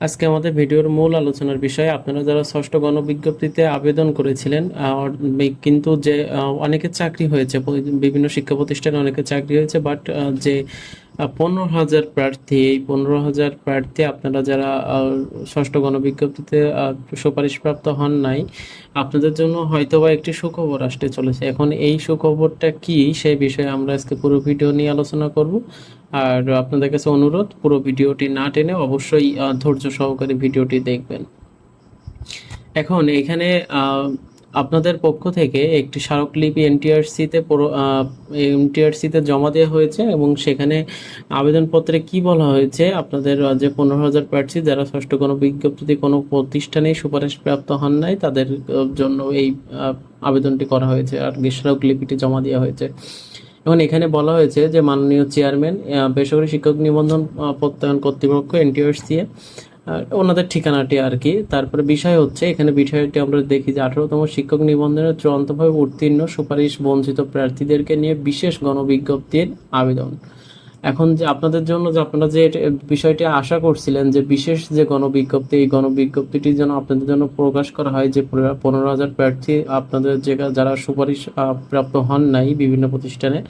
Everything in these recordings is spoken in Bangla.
আজকে আমাদের ভিডিওর মূল আলোচনার বিষয় আপনারা যারা ষষ্ঠ গণবিজ্ঞপ্তিতে আবেদন করেছিলেন কিন্তু যে অনেকের চাকরি হয়েছে বিভিন্ন শিক্ষা প্রতিষ্ঠানে অনেকের চাকরি হয়েছে বাট যে পনেরো হাজার প্রার্থী, এই পনেরো হাজার প্রার্থী আপনারা যারা ষষ্ঠ গণবিজ্ঞপ্তিতে সুপারিশপ্রাপ্ত হন নাই, আপনাদের জন্য হয়তোবা একটি সুখবর আসতে চলেছে। এখন এই সুখবরটা কি সেই বিষয়ে আমরা আজকে পুরো ভিডিও নিয়ে আলোচনা করব। আর আপনাদের কাছে অনুরোধ, পুরো ভিডিওটি না টেনে অবশ্যই ধৈর্য সহকারে ভিডিওটি দেখবেন। এখন এখানে আপনাদের পক্ষ থেকে একটি স্মারকলিপি এনটিআরসিতে এনটিআরসিতে জমা দেওয়া হয়েছে এবং সেখানে আবেদনপত্রে কি বলা হয়েছে, আপনাদের যে পনেরো হাজার প্রার্থী যারা ষষ্ঠ কোনো বিজ্ঞপ্তিতে কোনো প্রতিষ্ঠানেই সুপারিশপ্রাপ্ত হন নাই, তাদের জন্য এই আবেদনটি করা হয়েছে। আর স্মারকলিপিটি জমা দেওয়া হয়েছে। এবং এখানে বলা হয়েছে যে মাননীয় চেয়ারম্যান বেসরকারি শিক্ষক নিবন্ধন প্রত্যয়ন কর্তৃপক্ষ দিয়ে ওনাদের ঠিকানাটি আর কি। তারপরে বিষয় হচ্ছে, এখানে বিষয়টি আমরা দেখি যে আঠারোতম শিক্ষক নিবন্ধনের চূড়ান্তভাবে উত্তীর্ণ সুপারিশ বঞ্চিত প্রার্থীদেরকে নিয়ে বিশেষ গণবিজ্ঞপ্তির আবেদন। এখন যে আপনাদের জন্য যে আপনারা যে বিষয়টি আশা করছিলেন যে বিশেষ যে গণবিজ্ঞপ্তি, এই গণবিজ্ঞপ্তিটি যেন আপনাদের জন্য প্রকাশ করা হয়, যে পনেরো- হাজার প্রার্থী আপনাদের যে যারা সুপারিশ প্রাপ্ত হন নাই বিভিন্ন প্রতিষ্ঠানে,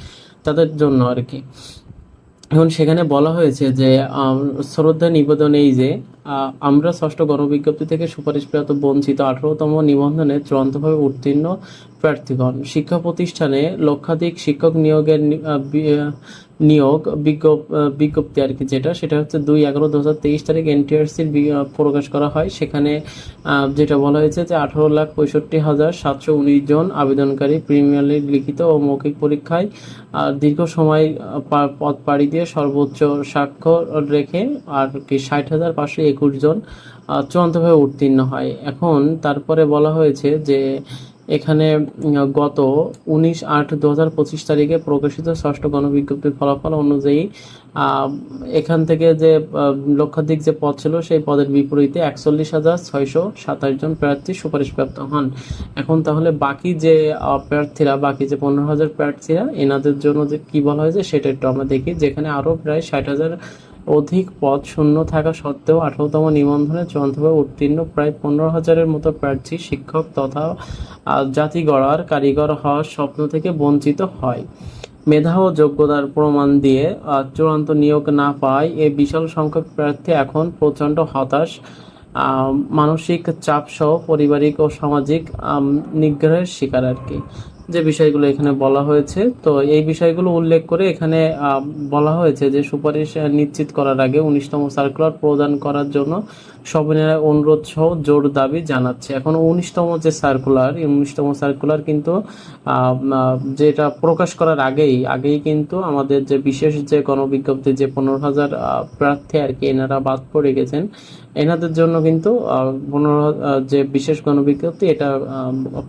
তাদের জন্য আর কি। এখন সেখানে বলা হয়েছে যে শ্রদ্ধা নিবেদন এই যে আমরা ষষ্ঠ গণবিজ্ঞপ্তি থেকে সুপারিশপ্রাপ্ত বঞ্চিত আঠারোতম নিবন্ধনে চূড়ান্তভাবে উত্তীর্ণ প্রার্থীগণ। শিক্ষা প্রতিষ্ঠানে লক্ষাধিক শিক্ষক নিয়োগের নিয়োগ বিজ্ঞপ- বিজ্ঞপ্তি আর কি যেটা, সেটা হচ্ছে দুই এগারো দু হাজার তেইশ তারিখ এনটিআরসির প্রকাশ করা হয়। সেখানে যেটা বলা হয়েছে যে আঠারো লাখ পঁয়ষট্টি হাজার সাতশো উনিশ জন আবেদনকারী প্রিমিয়ারলি লিখিত ও মৌখিক পরীক্ষায় দীর্ঘ সময় পথ পাড়ি দিয়ে সর্বোচ্চ স্বাক্ষর রেখে আর কি ষাট হাজার পাঁচশো একুশ জন চূড়ান্তভাবে উত্তীর্ণ হয়। এখন তারপরে বলা হয়েছে যে এখানে গত উনিশ আট দু হাজার পঁচিশ তারিখে প্রকাশিত ষষ্ঠ গণবিজ্ঞপ্তির ফলাফল অনুযায়ী এখান থেকে যে লক্ষাধিক যে পদ ছিল, সেই পদের বিপরীতে একচল্লিশ হাজার ছয়শো সাতাশ জন প্রার্থী সুপারিশপ্রাপ্ত হন। এখন তাহলে বাকি যে প্রার্থীরা, বাকি যে পনেরো হাজার প্রার্থীরা, এনাদের জন্য যে কী বলা হয়েছে, সেটা একটু আমরা দেখি, যেখানে আরও প্রায় ষাট হাজার অধিক পদ শূন্য থাকা সত্ত্বেও আঠারোতম নিবন্ধনে চূড়ান্তভাবে উত্তীর্ণ, প্রায় পনেরো হাজারের মতো প্রার্থী, শিক্ষক তথা জাতি গড়ার কারিগর হওয়ার স্বপ্ন থেকে বঞ্চিত হয়। মেধা ও যোগ্যতার প্রমাণ দিয়ে চূড়ান্ত নিয়োগ না পায় এ বিশাল সংখ্যক প্রার্থী এখন প্রচণ্ড হতাশ। মানসিক চাপ সহ পারিবারিক ও সামাজিক নিগ্রহের শিকার আর কি যে বিষয়গুলো এখানে বলা হয়েছে। তো এই বিষয়গুলো উল্লেখ করে এখানে বলা হয়েছে যে সুপারিশ নিশ্চিত করার আগে উনিশতম সার্কুলার প্রদান করার জন্য সবিনয় অনুরোধ সহ জোর দাবি জানাচ্ছে। এখন উনিশতম যে সার্কুলার, এই উনিশতম সার্কুলার কিন্তু যেটা প্রকাশ করার আগেই আগেই কিন্তু আমাদের যে বিশেষ যে গণবিজ্ঞপ্তি যে পনেরো হাজার প্রার্থী আর কি এনারা বাদ পড়ে গেছেন, এনাদের জন্য কিন্তু পনেরো যে বিশেষ গণবিজ্ঞপ্তি এটা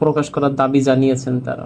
প্রকাশ করার দাবি জানিয়েছেন তারা।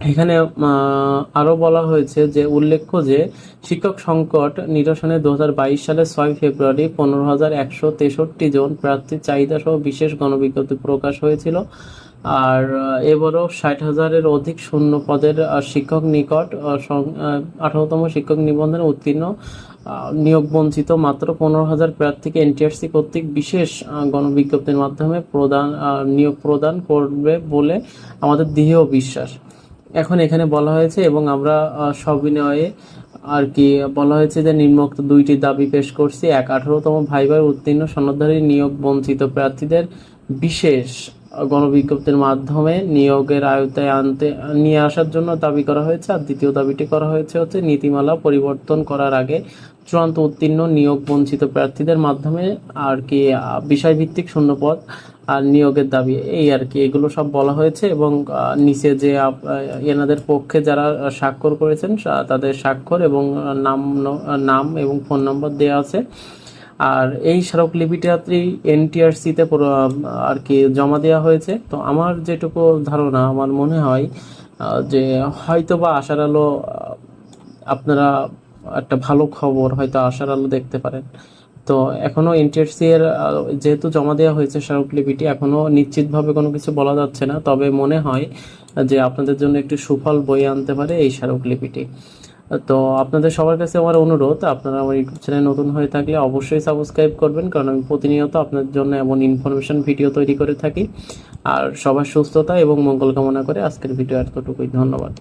এখানে আহ, আরও বলা হয়েছে যে উল্লেখ্য যে শিক্ষক সংকট নিরসনে দু সালে ছয় ফেব্রুয়ারি পনেরো হাজার একশো তেষট্টি জন প্রার্থীর চাহিদা সহ বিশেষ গণবিজ্ঞপ্তি প্রকাশ হয়েছিল। আর এবারও ষাট হাজারের অধিক শূন্য পদের শিক্ষক নিকট আঠারোতম শিক্ষক নিবন্ধনে উত্তীর্ণ নিয়োগ বঞ্চিত মাত্র পনেরো হাজার প্রার্থীকে এনটিআরসি কর্তৃক বিশেষ গণবিজ্ঞপ্তির মাধ্যমে প্রদান নিয়োগ প্রদান করবে বলে আমাদের দৃঢ় বিশ্বাস। এখন এখানে বলা হয়েছে এবং আমরা সবিনয়ে আর কি বলা হয়েছে যে নিম্নোক্ত দুইটি দাবি পেশ করছি। এক, আঠারোতম ভাইবার উত্তীর্ণ সনদধারী নিয়োগ বঞ্চিত প্রার্থীদের বিশেষ গণবিজ্ঞপ্তির মাধ্যমে নিয়োগের আয়তায় আনতে, নিয়ে আসার জন্য দাবি করা হয়েছে। আর দ্বিতীয় দাবিটি করা হয়েছে হচ্ছে, নীতিমালা পরিবর্তন করার আগে চূড়ান্ত উত্তীর্ণ নিয়োগ বঞ্চিত প্রার্থীদের মাধ্যমে আর কি বিষয়ভিত্তিক শূন্যপদ আর নিয়োগের দাবি, এই আর কি, এগুলো সব বলা হয়েছে। এবং নিচে যে এনাদের পক্ষে যারা স্বাক্ষর করেছেন তাদের স্বাক্ষর এবং নাম নাম এবং ফোন নম্বর দেওয়া আছে। আর এই স্মারকলিপিটাতে এনটিআরসিতে আর কি জমা দেওয়া হয়েছে। তো আমার যেটুকু ধারণা, আমার মনে হয় যে হয়তো বা আশার আলো আপনারা একটা ভালো খবর হয়তো আশার আলো দেখতে পারেন। তো এখনও এনটিআরসি এর যেহেতু জমা দেওয়া হয়েছে স্মারকলিপিটি এখনও নিশ্চিতভাবে কোনো কিছু বলা যাচ্ছে না। তবে মনে হয় যে আপনাদের জন্য একটি সুফল বই আনতে পারে এই স্মারকলিপিটি তো আপনাদের সবার কাছে আমার অনুরোধ, আপনারা আমার ইউটিউব চ্যানেল নতুন হয়ে থাকলে অবশ্যই সাবস্ক্রাইব করবেন, কারণ আমি প্রতিনিয়ত আপনাদের জন্য এমন ইনফরমেশন ভিডিও তৈরি করে থাকি। আর সবার সুস্থতা এবং মঙ্গল কামনা করে আজকের ভিডিও এতটুকুই, ধন্যবাদ।